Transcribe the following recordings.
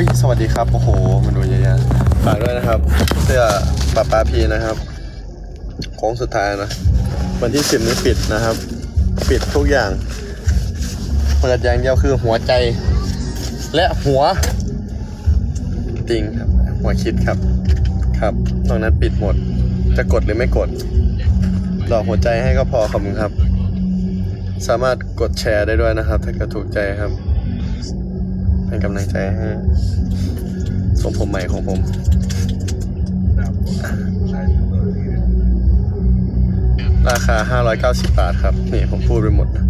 อุ้ยสวัสดีครับ โอ้โห มันดูเยอะแยะฝากด้วยนะครับ เสื้อปะปาพีนะครับโค้งสุดท้ายนะ วันที่สิบนี้ปิดนะครับ ปิดทุกอย่าง เปิดอย่างเดียวคือหัวใจ และหัวติงครับ หัวคิดครับ ครับตรงนั้นปิดหมด จะกดหรือไม่กดดอกหัวใจให้ก็พอขอบคุณครับ สามารถกดแชร์ได้ด้วยนะครับ ถ้าเกิดถูกใจครับ เป็นกำลังใจให้ทรงผมใหม่ของผมราคา 590 บาทครับ นี่ผมพูดไปหมดนะ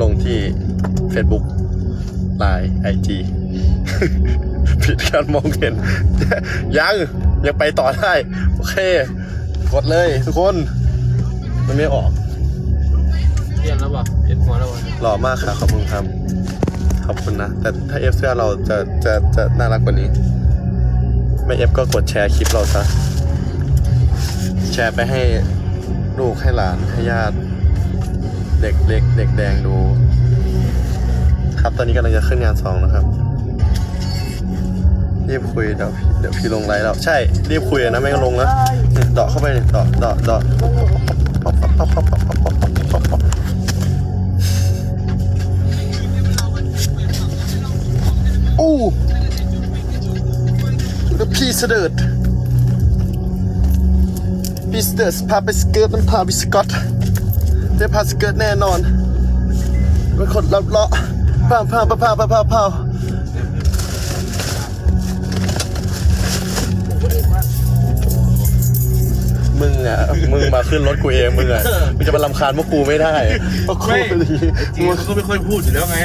ลงที่ Facebook Line IG ผิดการมองเห็น ยัง ยังไปต่อได้ โอเค กดเลยทุกคน มันไม่ออกเปลี่ยนแล้วป่ะเปลี่ยนหัวแล้วป่ะหล่อมากค่ะขอบคุณครับ ขอบคุณนะ แต่ถ้าเอฟเสื้อเราจะจะจะน่ารักกว่านี้ ไม่เอฟก็กดแชร์คลิปเราซะ แชร์ไปให้ลูกให้หลานให้ญาติ เด็กเล็กเด็กแดงดู ครับตอนนี้กำลังจะขึ้นงานสองนะครับ รีบคุยเดี๋ยวเดี๋ยวพี่ลงไลน์แล้ว ใช่ รีบคุยนะไม่ลงนะเนี่ยเดาะเข้าไปเนี่ยเดาะเดาะเดาะ อ้แล้วพี่เสด็จพี่เสด็จพาไปสเกิร์ตมันพาไปสกอตได้พาสเกิร์ตแน่นอนเป็นคนรับเลาะพาพาพาพาพาพาพามึงอะ มึงมาขึ้นรถกูเองมึงอะ มึงจะมาลำคาญพวกกูไม่ได้เพราะกูไม่เป็นอย่างนี้จริงเขาก็ไม่ค่อยพูดอยู่แล้วไง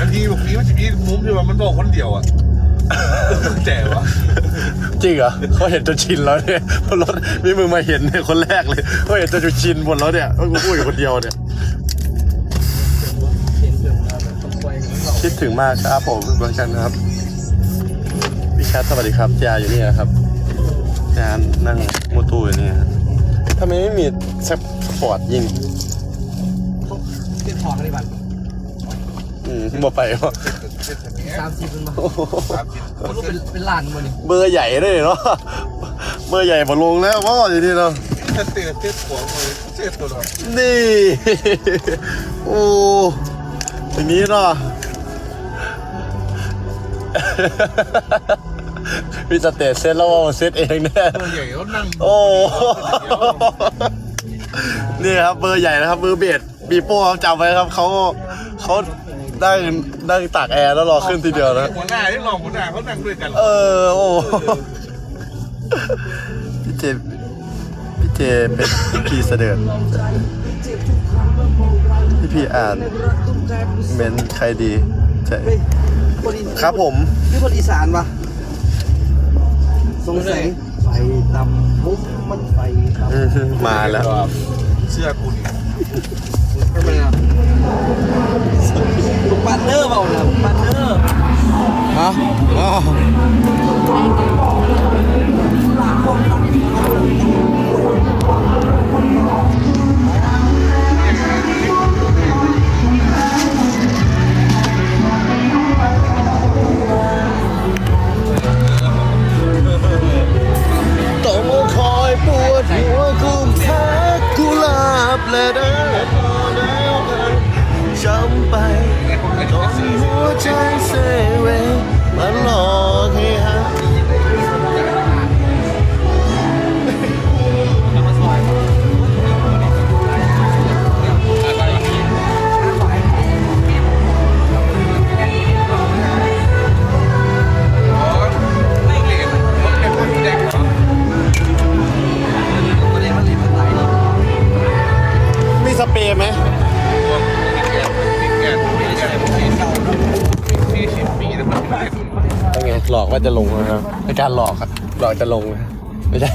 บางทีบางทีมันจะมีมุมที่ว่ามันบอกคนเดียวอะแต่วะจริงเหรอเขาเห็นจนชินแล้วเนี่ยเพราะรถมีมึงมาเห็นเนี่ยคนแรกเลยเขาเห็นจนชินหมดแล้วเนี่ยว่ากูพูดอยู่คนเดียวเนี่ยคิดถึงมากครับผมเหมือนกันครับพี่แคทสวัสดีครับจาอยู่นี่นะครับจานั่งมูตูอยู่นี่ครับทำไมไม่มีสปอร์ตยิงเปลี่ยนของอะไรบ้าง อืมบ่ไปวะสามสิบเป็นมาโอ้โหสามสิบมันก็เป็นเป็นล้านมานี่เบอร์ใหญ่ด้วยเนาะเบอร์ใหญ่มาลงแล้วว่าอยู่นี่เนาะถ้าเตะเตะหัวเลยเตะตัวเรานี่โอ้อย่างนี้เนาะพี่จะเตะเซตแล้วว่าเซตเองแน่ตัวใหญ่เขานั่งโอ้นี่ครับเบอร์ใหญ่นะครับเบอร์เบดปีโป้ครับจำไว้ครับเขาเขา นั่งนั่งตากแอร์แล้วรอขึ้นทีเดียวนะ หัวหน้าที่รองหัวหน้าเขานั่งด้วยกัน เออ โอ้พี่เจพี่เจเป็นพี่เสด็จพี่พี่อ่านเมนใครดีใช่ครับผมนี่คนอีสานปะสงสัยไฟดำมุกมันไฟดำอื้อหือมาแล้วเสื้อกูนี่ทำไม ฮะ หลอกว่าจะลงนะครับในการหลอกอะหลอกจะลงนะไม่ใช่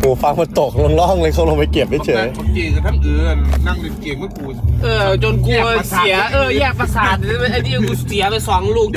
หูฟังมันตกลงล่องเลยเขาลงไปเก็บไม่เฉยคนเก่งกับทั้งเอือนนั่งเล่นเกมเมื่อกู เออ จนกูเสีย เออ แยกประสาทไอ้นี่กูเสียไปสองลูก